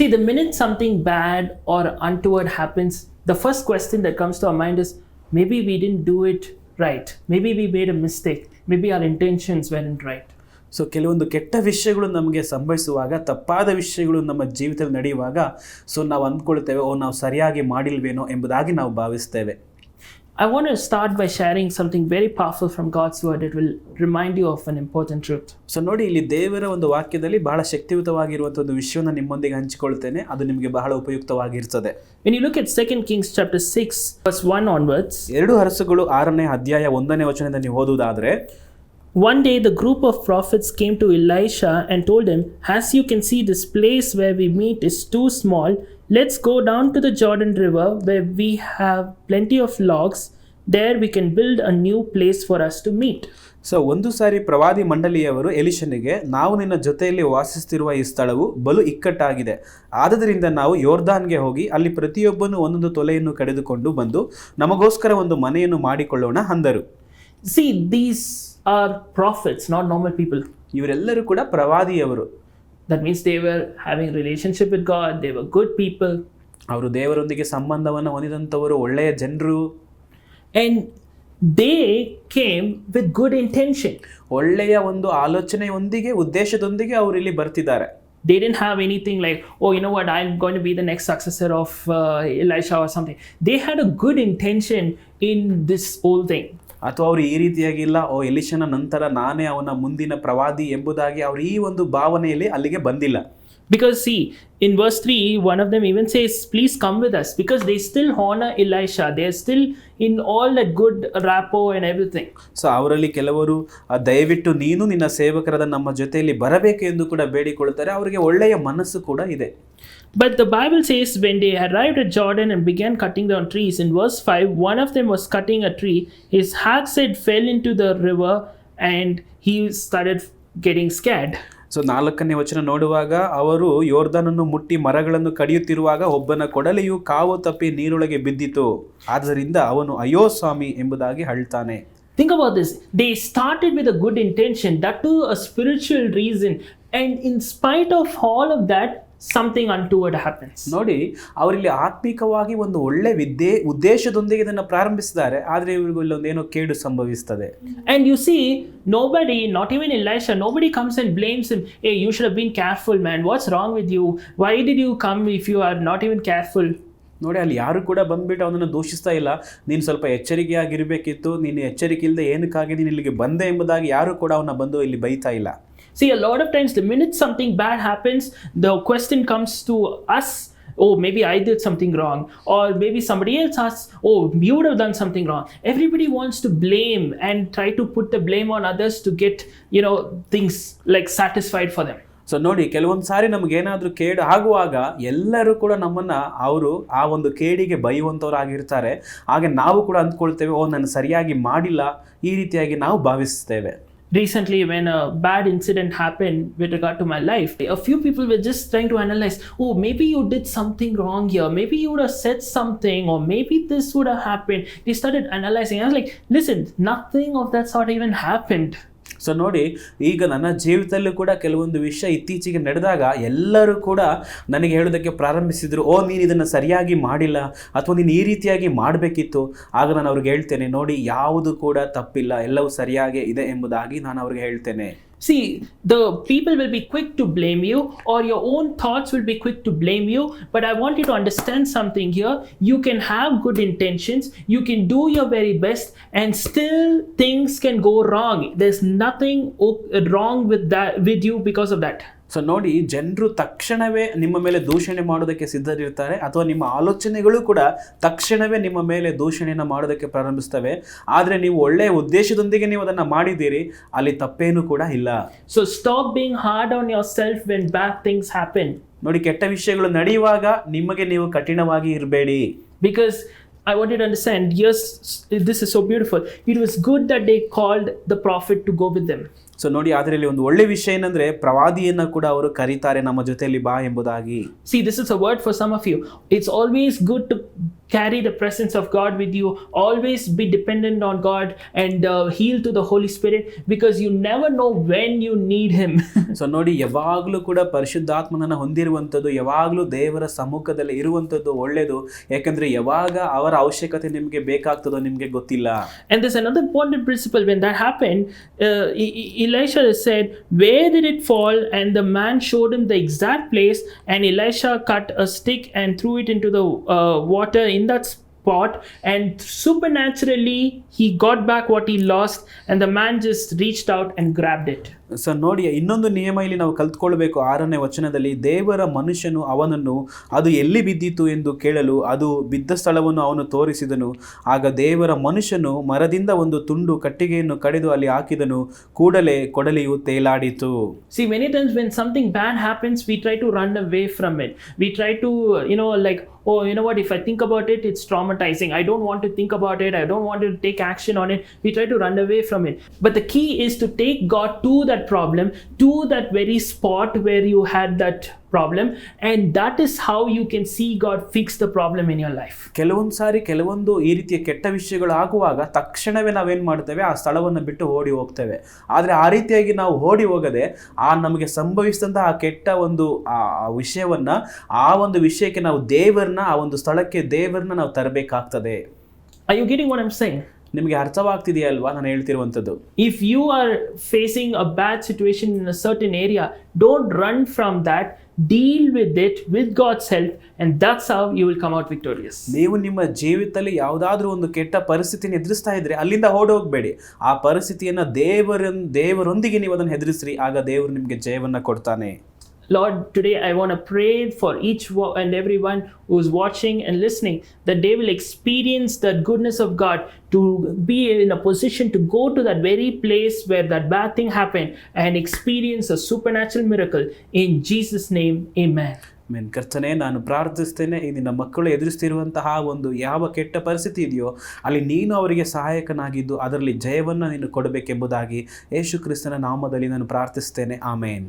See, the minute something bad or untoward happens, the first question that comes to our mind is maybe we didn't do it right. Maybe we made a mistake. Maybe our intentions weren't right. So ಕೆಲವೊಂದು ಕೆಟ್ಟ ವಿಷಯಗಳು ನಮಗೆ ಸಂಭವಿಸುವಾಗ ತಪ್ಪಾದ ವಿಷಯಗಳು ನಮ್ಮ ಜೀವಿತದಲ್ಲಿ ನಡೆಯುವಾಗ so ನಾವು ಅಂದ್ಕೊಳ್ತೇವೆ ಓ ನಾವು ಸರಿಯಾಗಿ ಮಾಡಿಲ್ವೇನೋ ಎಂಬುದಾಗಿ ನಾವು ಭಾವಿಸ್ತೇವೆ I want to start by sharing something very powerful from God's word. It will remind you of an important truth. So ನೋಡಿ ಇಲ್ಲಿ ದೇವರ ಒಂದು ವಾಕ್ಯದಲ್ಲಿ ಬಹಳ ಶಕ್ತಿಯುತವಾಗಿರುವಂಥ ಒಂದು ವಿಷಯವನ್ನು ನಿಮ್ಮೊಂದಿಗೆ ಹಂಚಿಕೊಳ್ತೇನೆ ಅದು ನಿಮಗೆ ಬಹಳ ಉಪಯುಕ್ತವಾಗಿರ್ತದೆ When you look at 2 Kings chapter 6, verse 1 onwards, ಎರಡು ಅರಸುಗಳು ಆರನೇ ಅಧ್ಯಾಯ ಒಂದನೇ ವಚನದಲ್ಲಿ ನೀವು ಓದುವುದಾದ್ರೆ One day the group of prophets came to Elisha and told him, As you can see, this place where we meet is too small. Let's go down to the Jordan River where we have plenty of logs. There we can build a new place for us to meet. So ಒಂದು ಸಾರಿ ಪ್ರವಾದಿ ಮಂಡಳಿಯವರು ಎಲಿಶನಿಗೆ ನಾವು ನಿನ್ನ ಜೊತೆಯಲ್ಲಿ ವಾಸಿಸುತ್ತಿರುವ ಈ ಸ್ಥಳವು ಬಲು ಇಕ್ಕಟ್ಟಾಗಿದೆ ಆದ್ದರಿಂದ ನಾವು ಯೋರ್ಧಾನ್ಗೆ ಹೋಗಿ ಅಲ್ಲಿ ಪ್ರತಿಯೊಬ್ಬನು ಒಂದೊಂದು ತೊಲೆಯನ್ನು ಕಡಿದುಕೊಂಡು ಬಂದು ನಮಗೋಸ್ಕರ ಒಂದು ಮನೆಯನ್ನು ಮಾಡಿಕೊಳ್ಳೋಣ ಅಂದರು See, these are prophets, not normal people. ಇವರೆಲ್ಲರೂ ಕೂಡ ಪ್ರವಾದಿಯವರು That means they were having relationship with God, they were good people, ಅವರು ದೇವರೊಂದಿಗೆ ಸಂಬಂಧವನ್ನು ಹೊಂದಿದಂಥವರು ಒಳ್ಳೆಯ ಜನರು and they came with good intention. ಒಳ್ಳೆಯ ಒಂದು ಆಲೋಚನೆಯೊಂದಿಗೆ ಉದ್ದೇಶದೊಂದಿಗೆ ಅವರು ಇಲ್ಲಿ ಬರ್ತಿದ್ದಾರೆ They didn't have anything like, oh, you know what, I'm going to be the next successor of uh, Elisha or something. They had a good intention in this whole thing. ಅಥವಾ ಅವರು ಈ ರೀತಿಯಾಗಿಲ್ಲ, ಓ ಎಲಿಶನ ನಂತರ ನಾನೇ ಅವನ ಮುಂದಿನ ಪ್ರವಾದಿ ಎಂಬುದಾಗಿ ಅವರು ಈ ಒಂದು ಭಾವನೆಯಲ್ಲಿ ಅಲ್ಲಿಗೆ ಬಂದಿಲ್ಲ. Because, see, in verse 3, one of them even says, Please come with us. Because they still honor Elisha. They're still in all that good rapport and everything. So ಅವರಲ್ಲಿ ಕೆಲವರು ದಯವಿಟ್ಟು ನೀನು ನಿನ್ನ ಸೇವಕರಾದ ನಮ್ಮ ಜೊತೆಯಲ್ಲಿ ಬರಬೇಕು ಎಂದು ಕೂಡ ಬೇಡಿಕೊಳ್ಳುತ್ತಾರೆ ಅವರಿಗೆ ಒಳ್ಳೆಯ ಮನಸ್ಸು ಕೂಡ ಇದೆ But the Bible says when they arrived at Jordan and began cutting down trees, in verse 5, one of them was cutting a tree. His axe head fell into the river and he started getting scared. So ನಾಲ್ಕನೇ ವಚನ ನೋಡುವಾಗ ಅವರು ಯೋರ್ಧನನ್ನು ಮುಟ್ಟಿ ಮರಗಳನ್ನು ಕಡಿಯುತ್ತಿರುವಾಗ ಒಬ್ಬನ ಕೊಡಲೆಯು ಕಾವು ತಪ್ಪಿ ನೀರೊಳಗೆ ಬಿದ್ದಿತು. ಆದ್ದರಿಂದ ಅವನು ಅಯೋ ಸ್ವಾಮಿ ಎಂಬುದಾಗಿ ಹಳ್ತಾನೆ think about this they started with a good intention that to a spiritual reason and in spite of all of that something untoward happens ನೋಡಿ ಅವರಲ್ಲಿ ಆತ್ಮಿಕವಾಗಿ ಒಂದು ಒಳ್ಳೆ ವಿದ್ಯೆ ಉದ್ದೇಶದೊಂದಿಗೆ ಇದನ್ನು ಪ್ರಾರಂಭಿಸಿದ್ದಾರೆ. ಆದರೆ ಇವರಿಗೂ ಇಲ್ಲಿ ಒಂದೇನೋ ಕೇಡು ಸಂಭವಿಸ್ತದೆ. And you see nobody not even in life nobody comes and blames in a you should been careful man what's wrong with you why do you come if you are not even careful ನೋಡಿ ಅಲ್ಲಿ ಯಾರು ಕೂಡ ಬಂದ್ಬಿಟ್ಟು ಅವನನ್ನು ದೂಷಿಸ್ತಾ ಇಲ್ಲ. ನೀನು ಸ್ವಲ್ಪ ಎಚ್ಚರಿಕೆಯಾಗಿರಬೇಕಿತ್ತು. ನೀನು ಎಚ್ಚರಿಕೆ ಇಲ್ಲದೆ ಏನಕ್ಕಾಗಿ ನೀನು ಇಲ್ಲಿಗೆ ಬಂದೆ ಎಂಬುದಾಗಿ ಯಾರು ಕೂಡ ಅವನ ಬಂದು ಇಲ್ಲಿ ಬೈತಾ ಇಲ್ಲ. See, a lot of times, the minute something bad happens, the question comes to us oh, maybe I did something wrong. Or maybe somebody else asks, oh, you would have done something wrong. Everybody wants to blame and try to put the blame on others to get, you know, things like satisfied for them. So ನೋಡಿ ಕೆಲವೊಂದು ಸಾರಿ ನಮಗೇನಾದರೂ ಕೇಡು ಆಗುವಾಗ ಎಲ್ಲರೂ ಕೂಡ ನಮ್ಮನ್ನು ಅವರು ಆ ಒಂದು ಕೇಡಿಗೆ ಬೈಯುವಂಥವ್ರಾಗಿರ್ತಾರೆ ಹಾಗೆ ನಾವು ಕೂಡ ಅಂದ್ಕೊಳ್ತೇವೆ ಓ ನಾನು ಸರಿಯಾಗಿ ಮಾಡಿಲ್ಲ ಈ ರೀತಿಯಾಗಿ ನಾವು ಭಾವಿಸ್ತೇವೆ Recently, when a bad incident happened with regard to my life, a few people were just trying to analyze, oh, maybe you did something wrong here. Maybe you would have said something, or maybe this would have happened. They started analyzing. I was like, listen, nothing of that sort even happened. So ನೋಡಿ, ಈಗ ನನ್ನ ಜೀವಿತದಲ್ಲೂ ಕೂಡ ಕೆಲವೊಂದು ವಿಷಯ ಇತ್ತೀಚೆಗೆ ನಡೆದಾಗ ಎಲ್ಲರೂ ಕೂಡ ನನಗೆ ಹೇಳೋದಕ್ಕೆ ಪ್ರಾರಂಭಿಸಿದರು, ಓ, ನೀನು ಇದನ್ನು ಸರಿಯಾಗಿ ಮಾಡಿಲ್ಲ ಅಥವಾ ನೀನು ಈ ರೀತಿಯಾಗಿ ಮಾಡಬೇಕಿತ್ತು. ಆಗ ನಾನು ಅವ್ರಿಗೆ ಹೇಳ್ತೇನೆ, ನೋಡಿ, ಯಾವುದು ಕೂಡ ತಪ್ಪಿಲ್ಲ, ಎಲ್ಲವೂ ಸರಿಯಾಗೇ ಇದೆ ಎಂಬುದಾಗಿ ನಾನು ಅವ್ರಿಗೆ ಹೇಳ್ತೇನೆ. See, the people will be quick to blame you, or your own thoughts will be quick to blame you. But I want you to understand something here. You can have good intentions, you can do your very best, and still things can go wrong. There's nothing wrong with that with you because of that. So ನೋಡಿ ಜನರು ತಕ್ಷಣವೇ ನಿಮ್ಮ ಮೇಲೆ ದೂಷಣೆ ಮಾಡೋದಕ್ಕೆ ಸಿದ್ಧರಿರ್ತಾರೆ ಅಥವಾ ನಿಮ್ಮ ಆಲೋಚನೆಗಳು ಕೂಡ ತಕ್ಷಣವೇ ನಿಮ್ಮ ಮೇಲೆ ದೂಷಣೆಯನ್ನು ಮಾಡೋದಕ್ಕೆ ಪ್ರಾರಂಭಿಸ್ತವೆ ಆದರೆ ನೀವು ಒಳ್ಳೆಯ ಉದ್ದೇಶದೊಂದಿಗೆ ನೀವು ಅದನ್ನು ಮಾಡಿದ್ದೀರಿ ಅಲ್ಲಿ ತಪ್ಪೇನೂ ಕೂಡ ಇಲ್ಲ so stop being hard on yourself when bad things happen ನೋಡಿ ಕೆಟ್ಟ ವಿಷಯಗಳು ನಡೆಯುವಾಗ ನಿಮಗೆ ನೀವು ಕಠಿಣವಾಗಿ ಇರಬೇಡಿ because I want you to understand, yes, this is so beautiful. It was good that they called the prophet to go with them. So ನೋಡಿ ಆದರೆ ಇಲ್ಲಿ ಒಂದು ಒಳ್ಳೆ ವಿಷಯ ಏನಂದ್ರೆ ಪ್ರವಾದಿಯನ್ನ ಕೂಡ ಅವರು ಕರೀತಾರೆ ನಮ್ಮ ಜೊತೆಯಲ್ಲಿ ಬಾ ಎಂಬುದಾಗಿ. See this is a word for some of you it's always good to carry the presence of God with you. Always be dependent on God and uh, heal to the Holy Spirit because you never know when you need Him. So ನೋಡಿ ಯಾವಾಗಲೂ ಕೂಡ ಪರಿಶುದ್ಧಾತ್ಮನನ್ನು ಹೊಂದಿರುವಂಥದ್ದು ಯಾವಾಗಲೂ ದೇವರ ಸಮ್ಮುಖದಲ್ಲಿ ಇರುವಂಥದ್ದು ಒಳ್ಳೆಯದು ಯಾಕಂದ್ರೆ ಯಾವಾಗ ಅವರ ಅವಶ್ಯಕತೆ ನಿಮಗೆ ಬೇಕಾಗ್ತದೋ ನಿಮಗೆ ಗೊತ್ತಿಲ್ಲ And there's another important principle when that happened. Uh, E- E- Elisha said, Where did it fall? And the man showed him the exact place. And Elisha cut a stick and threw it into the uh, water in in that pot and supernaturally he got back what he lost and the man just reached out and grabbed it. Sir ನೋಡಿ ಇನ್ನೊಂದು ನಿಯಮ ಇಲ್ಲಿ ನಾವು ಕಲ್ತ್ಕೊಳ್ಬೇಕು. ಆರನೇ ವಚನದಲ್ಲಿ ದೇವರ ಮನುಷ್ಯನು ಅವನನ್ನು ಅದು ಎಲ್ಲಿ ಬಿದ್ದಿತ್ತು ಎಂದು ಕೇಳಲು ಅದು ಬಿದ್ದ ಸ್ಥಳವನ್ನು ಅವನು ತೋರಿಸಿದನು. ಆಗ ದೇವರ ಮನುಷ್ಯನು ಮರದಿಂದ ಒಂದು ತುಂಡು ಕಟ್ಟಿಗೆಯನ್ನು ಕಡಿದು ಅಲ್ಲಿ ಹಾಕಿದನು. ಕೂಡಲೇ ಕೊಡಲಿಯು ತೇಲಾಡಿತು. See many times when something bad happens we try to run away from it we try to you know like oh you know what if I think about it it's storm I don't want to think about it. I don't want to take action on it. We try to run away from it. But the key is to take God to that problem, to that very spot where you had that problem. And that is how you can see God fix the problem in your life ಕೆಲವೊಂದು ಸಾರಿ ಕೆಲವೊಂದು ಈ ರೀತಿಯ ಕೆಟ್ಟ ವಿಷಯಗಳು ಆಗುವಾಗ ತಕ್ಷಣವೇ ನಾವೇನು ಮಾಡ್ತೇವೆ ಆ ಸ್ಥಳವನ್ನು ಬಿಟ್ಟು ಓಡಿ ಹೋಗ್ತೇವೆ ಆದರೆ ಆ ರೀತಿಯಾಗಿ ನಾವು ಓಡಿ ಹೋಗದೆ ಆ ನಮಗೆ ಸಂಭವಿಸಿದಂತಹ ಆ ಕೆಟ್ಟ ಒಂದು ಆ ವಿಷಯವನ್ನು ಆ ಒಂದು ವಿಷಯಕ್ಕೆ ನಾವು ದೇವರನ್ನ ಆ ಒಂದು ಸ್ಥಳಕ್ಕೆ ದೇವರನ್ನ ನಾವು ತರಬೇಕಾಗ್ತದೆ I you getting what I'm saying? ನಿಮಗೆ ಅರ್ಥವಾಗ್ತಿದೆಯಾ ಅಲ್ವಾ ನಾನು ಹೇಳ್ತಿರುವಂಥದ್ದು? If you are facing a bad situation in a certain area don't run from that deal with it with God's help and that's how you will come out victorious ನೀವು ನಿಮ್ಮ ಜೀವಿತದಲ್ಲಿ ಯಾವುದಾದ್ರೂ ಒಂದು ಕೆಟ್ಟ ಪರಿಸ್ಥಿತಿಯನ್ನು ಎದುರಿಸ್ತಾ ಇದ್ರೆ ಅಲ್ಲಿಂದ ಓಡಿ ಹೋಗಬೇಡಿ ಆ ಪರಿಸ್ಥಿತಿಯನ್ನು ದೇವರ ದೇವರೊಂದಿಗೆ ನೀವು ಅದನ್ನು ಹೆದರಿಸ್ರಿ ಆಗ ದೇವರು ನಿಮಗೆ ಜಯವನ್ನು ಕೊಡ್ತಾನೆ. Lord, today I want to pray for each and everyone who's watching and listening that they will experience the goodness of God to be in a position to go to that very place where that bad thing happened and experience a supernatural miracle. In Jesus' name, amen. ಮೇನ್ ಕರ್ತನೆ ನಾನು ಪ್ರಾರ್ಥಿಸ್ತೇನೆ ಈ ನಿನ್ನ ಮಕ್ಕಳು ಎದುರಿಸ್ತಿರುವಂತಹ ಒಂದು ಯಾವ ಕೆಟ್ಟ ಪರಿಸ್ಥಿತಿ ಇದೆಯೋ ಅಲ್ಲಿ ನೀನು ಅವರಿಗೆ ಸಹಾಯಕನಾಗಿದ್ದು ಅದರಲ್ಲಿ ಜಯವನ್ನು ನೀನು ಕೊಡಬೇಕೆಂಬುದಾಗಿ ಯೇಸು ಕ್ರಿಸ್ತನ ನಾಮದಲ್ಲಿ ನಾನು ಪ್ರಾರ್ಥಿಸ್ತೇನೆ ಆಮೇನ್